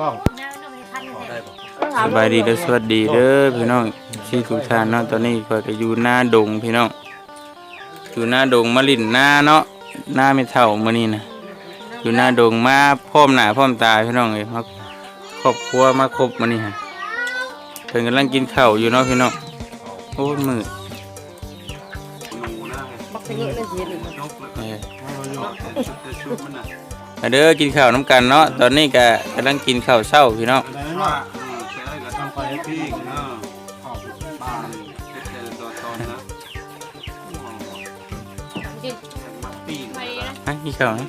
กล้องสบายดีและสวัสดีเด้อพี่น้องชื่อทุกท่านเนาะตอนนี้ก็จะอยู่หน้าดงพี่น้องอยู่หน้าดงมะลินหน้าเนาะหน้าไม่เท่ามื้อนี้นะอยู่หน้าดงมาพร้อมหน้าพร้อมตาพี่น้องเอ้ยมาครอบครัวมาครบมื้อนี้ฮะเพิ่นกำลังกินข้าวอยู่เนาะพี่น้องโอ้ยมืดบักเงี้ยเลยเสียหนึ่งเออมาเด้อกินข้าวน้ำกันเนาะตอนนี้ก็กำลังกินข้าวเช้าพี่น้องอะไรนั่นว่าทำไปให้พี่เนาะขอบบ้านฮะกินข้าวนะ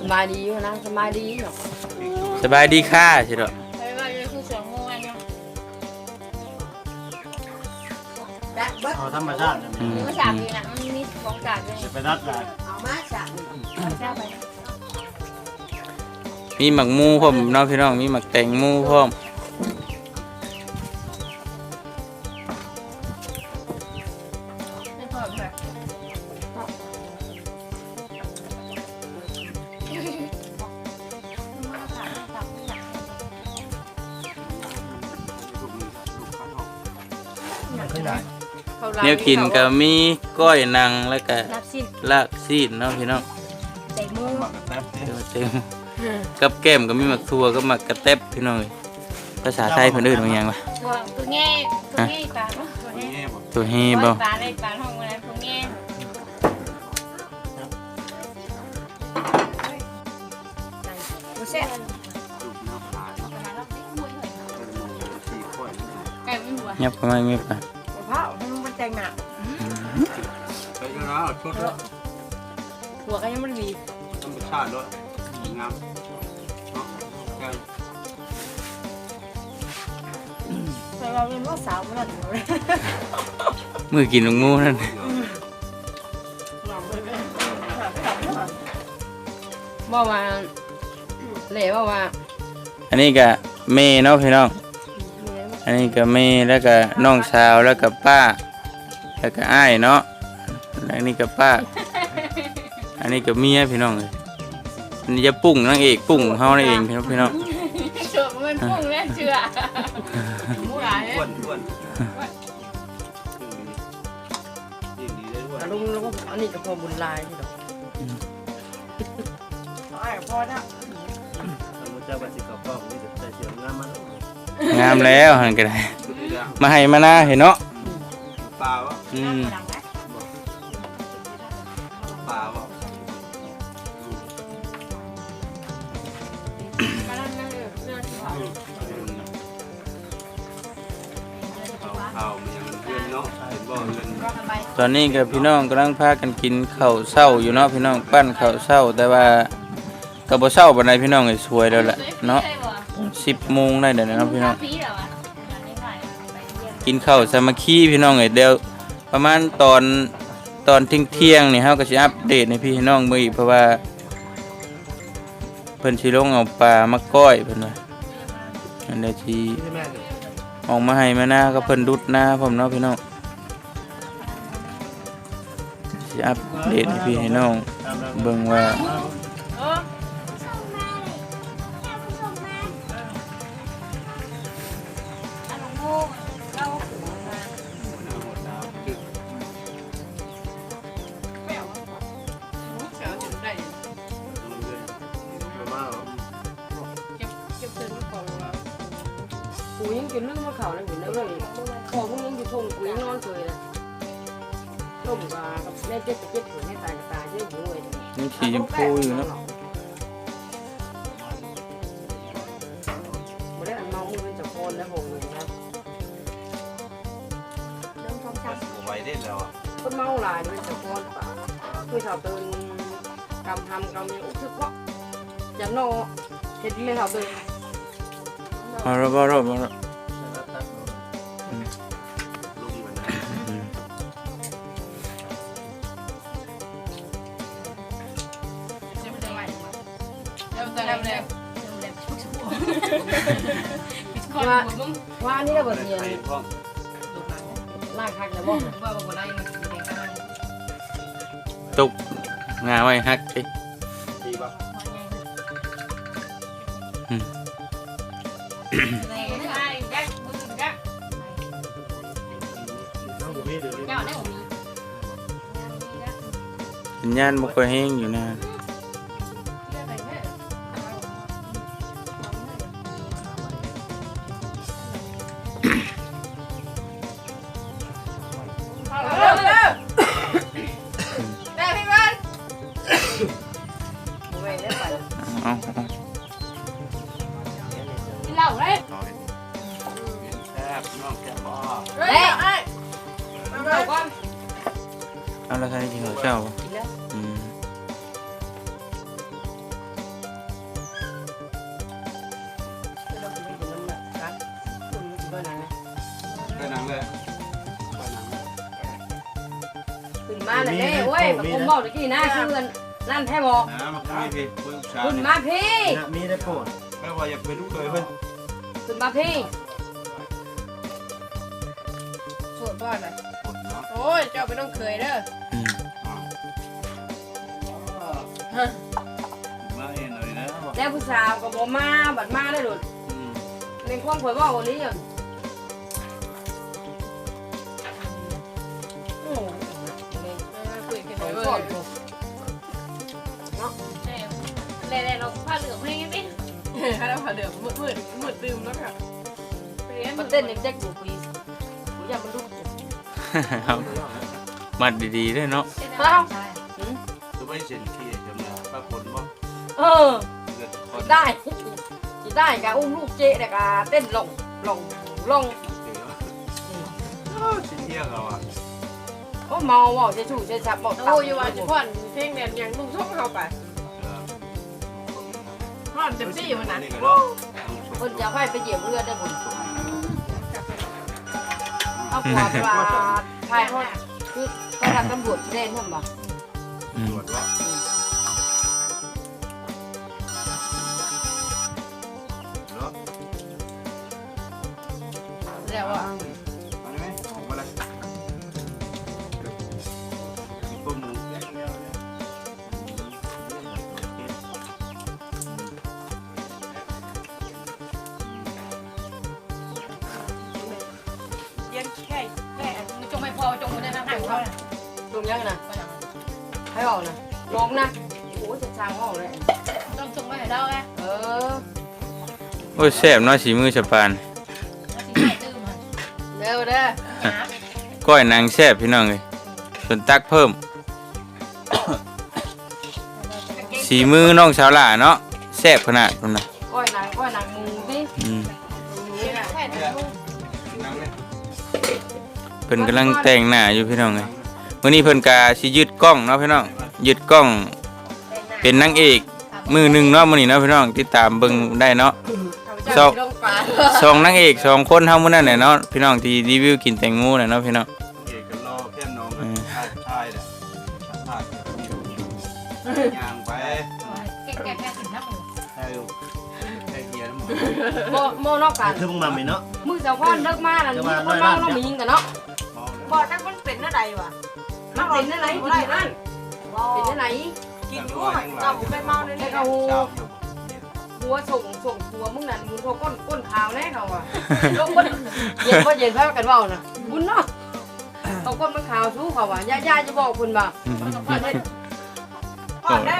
สบายดีอยู่นะสบายดีเนาะสบายดีค่ะสิเด้อเอ ธรรมชาติเนี่ยอืมก็ฉากอยู่นะมันมีของฉากด้วยจะไปรัดได้เอามาสั่งแซ่บไปมีหมักหมูพร้อมเนาะพี่น้องมีหมักแตงหมูพร้อมไม่พอแบบไม่ได้ เนี่ยกินก็มีก้อยนังแล้วก็นับสิ้นลากซีดเนาะพี่น้องใส่หมูบอกกับแป๊บเดียวเต็มกับแก้มก็มีหมักทั่วก็หมักกระเต็บพี่น้องเอ้ยภาษาไทยเพิ่นเอิ้นว่าหยังวะตัวตัวแง่ตัวแง่ปลาตัวแง่นี่บอกตัวเฮบ่ปลาอะไรปลาห้องอะไรตัวแง่กูเสร็จไก่ไม่หัวยับเข้ามาไม่ปะข้าวมัน แต่งหนักไปกันแล้วชุดแล้วหัวก็ยังมันมีธรรมชาติด้วยงามเนาะแกงแต่เราเป็นว่าสาวมันหนักเลยมือกินหมักหมูนั่นบอกว่าเหล่บอกว่า อันนี้ก็เมเนาะพี่น้อง อันนี้ก็เมแล้วก็น้องสาวแล้วก็ป้า แล้วก็อ้ายเนาะแล้วอันนี้ก็ป้า อันนี้ก็เมียพี่น้องเลยอันนี้จะปุ่งนางเอกปุ่งเฮานั่นเองพี่น้องพี่น้องเชื่อมันพุ่งแล้วเชื่อหมูหลายอ้วนอ้วนยิ่งดีได้ด้วยลุงแล้วก็อันนี้ก็พอบุญลายที่ดอกไอ้พอนะมันจะไปสิกับพ่อนี่จะใส่เสียงงามมันงามแล้วหันก็ได้มาให้มาหน้าเห็นเนาะ ปลาวะอืมปลาวะมาแล้วนั่นเลยเสื้อสีขาวข้าวมันยังเพื่อนเนาะเห็นบ่เพื่อนรอกันตอนนี้กับพี่น้องกำลังพากันกินข้าวเช้าอยู่เนาะพี่น้องปั้นข้าวเช้า แต่ว่าก็บ่เช้าปานใดพี่น้องเอ้ยสวยแล้วแหละเนาะ10โมงได้เดี๋ยวนะพี่น้อง กินข้าวสามัคคีพี่น้องเอ้ยเดี๋ยวประมาณตอนตอนเที่ยงๆนี่เฮาก็สิอัปเดตให้พี่น้องมื้ออีกเพราะว่าเพิ่นสิลงเอาปลามาก้อยเพิ่นว่าอันใดสิออกมาให้มาหน้าก็เพิ่นดุดหน้าผมเนาะพี่น้องสิอัปเดตให้พี่ให้น้องเบิ่งว่า กูยังกินนึ่งมะขาวเลยอยู่นะเลยพอพวกยังอยู่ทงกูยังนอนเคยเลยต้มปลากับแม่เจ็ดเจ็ดหัวให้ตายกับตายเยอะอยู่เลยนี่สีชมพูอยู่นะไม่ได้อันเมามือเป็นจับโคนแล้วหงเลยนะเริ่มท้องช้ไว้ได้แล้วอะคนเมาหลายเป็นจับโคนป่าคือชาวตื่นกำทำกำยังอุกทึกเพราะจะโนเห็นไม่ชาวตื่น เอาละบ่รอบบ่รอบลุงมันนะอืมำเดี๋ยวมันจะไหวเดี๋ยวมันจะเร็วเร็วเร็วชุบๆคนหัวมึงว่านี่เราบบ่ทได้เรียนใส่พร้อมล่างคักแต่บ่ว่าบอกว่าได้ยังเด็กกันตกงาไว้ฮักเอ้ยดีป่ะ สัญญาณบ่ค่อยแห้งอยู่นะเอา แล้วท่านได้กินข้าวเช้าบ่กินแล้วอืมเรากินไปกินน้ำหนักกันคุณกินไปไหนนะไปหนังเลยไปหนังเลยขึ้นมาเลยเด้โอ้ยแบบผมบอกตะกี้นะชื่อกันนั่นแท้บอกนะมาคุยพี่เบิ่งชาขึ้นนี่มาพี่นะมีได้โปรดแม่ว่าอยากเป็นลูกเคยเพิ่นขึ้นมาพี่สวดบอลนะกดเนาะ โอ้ยเจ้าไม่ต้องเคยเด้ออืมอ่ามาเห็นเลยนะบอกแล้วผู้สาวก็บอกมาบัดมาได้หลุดอืมเป็นความเผยว่าวันนี้อะโอ้โหคุยกันขเลองยก่อนเล่นเราผ้าเหลืองให้กันดิถ้าเราผ้าเหลืองมืดมืดมืดดื่มแล้วค่ะ เรียนมันเต้นในแจ็คบุปีผมอยากมันดู เอามัดดีๆเด้อเนาะจะไปเซ็นขี้จำนะปรากฏว่าเออเกิดคนได้จะได้กะอุ้มลูกเจ๊แต่กะเต้นลงลงลงเดี๋ยวโอ้สิเที่ยงเอาอะโอ้เมาว่าจะถูกจะจับบอกโอ้ยว่าจะพ่อนเพลงแดนยังลุงช่องเข้าไปเออพ่อนเต็มที่วันนั้นนี่ก็เนาะเพิ่นจะให้ไปเหยียบเรือได้บุญ เอาขวาปลาไทยเขาคือเขาทำตำรวจเล่นทำบ่อืมตรวจว่า เขาเนี่ยตรงยังนะให้ออกนะลองนะโอ้จะช้างออกเลย ต้องจงไม่ให้เราไงเออโอ้ยแซ่บเนาะสีมือสะปานแล้วสิให้ตื้มมันเร็วเด้อก้อยนางแซ่บพี่น้องเอ้ยส่วนตักเพิ่ม สีมือน้องสาวหล่าเนาะแซ่บขนาดพุ่นน่ะ พิ่นกำลังแต่งหน้าอยู่พี่น้องเอ้ยมื้อนี้เพิ่นก็สิยึดกล้องเนาะพี่น้องยึดกล้องเป็นนางเอกมือหนึ่งเนาะมื้อนี้เนาะพี่น้องติดตามเบิ่งได้เนาะเจ้าลงปลาสองนางเอกสองคนเฮามื้อนั้นแหละเนาะพี่น้องที่รีวิวกินแตงโมน่ะเนาะพี่น้องเอกก็รอแค่น้องก็ทายทายแหละทายย่างไปแก่แก่แก่สินนะมึงให้ให้เกียร์หมดโมโมนอกกันคือมึงมาไหมเนาะมือเจ้าพ่อเลิกมาแล้วมีคนเมาเรามียิงกันเนาะเมาเลย บ่จักมันเป็นอะไรวะมันเป็นอะไรกินนั่นบ่เป็นอะไรกินอยู่หันเจ้าบ่ไปเมาเลยแล้เนี่วยก็หูเช้าหัวส่งส่งหัวมึงนั่นมึงเขาก้นก้นขาวแน่เขาอะลงบนเย็นบ่เย็นพากันเว้าน่ะบุญเนาะเขาก้นมันขาวสู้เขาว่ะย่าย่าจะบอกคุณบ่อืมก่อนได้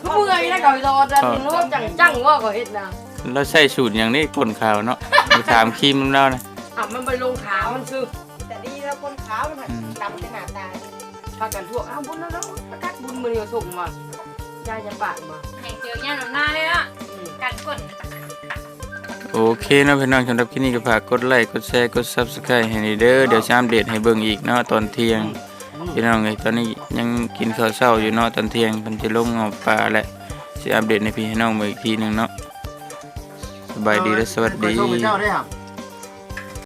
คือเมื่อยนะเขารอจะรู้จังจังว่าเขาเฮ็ดนะเราใช้สูตรหยังนี้ก้นขาวเนาะไปถามครีมมันแล้วนะอะมันไปลงขามันซื้อ แต่ดีแล้วคนขาวมันดำขนาดตายพากันทั่วอ้าวบุญแล้วเนาะประกาศบุญมือเดียวส่งมาย่าจะปากมาแห่งเจียวย่างน้ำหน้าเลยอะการกดโอเคเนาะพี่น้องสำหรับคลิปนี้ก็ฝากกดไลค์กดแชร์กด Subscribe ให้นี่เด้อเดี๋ยวชามเดทให้เบิ่งอีกเนาะตอนเที่ยงพี่น้องเอ้ยตอนนี้ยังกินข้าวเช้าอยู่เนาะตอนเที่ยงเพิ่นสิลงเอาปลาและสิอัปเดตให้พี่ให้น้องเบิ่งอีกทีหนึงเนาะสบายดีและสวัสไปดี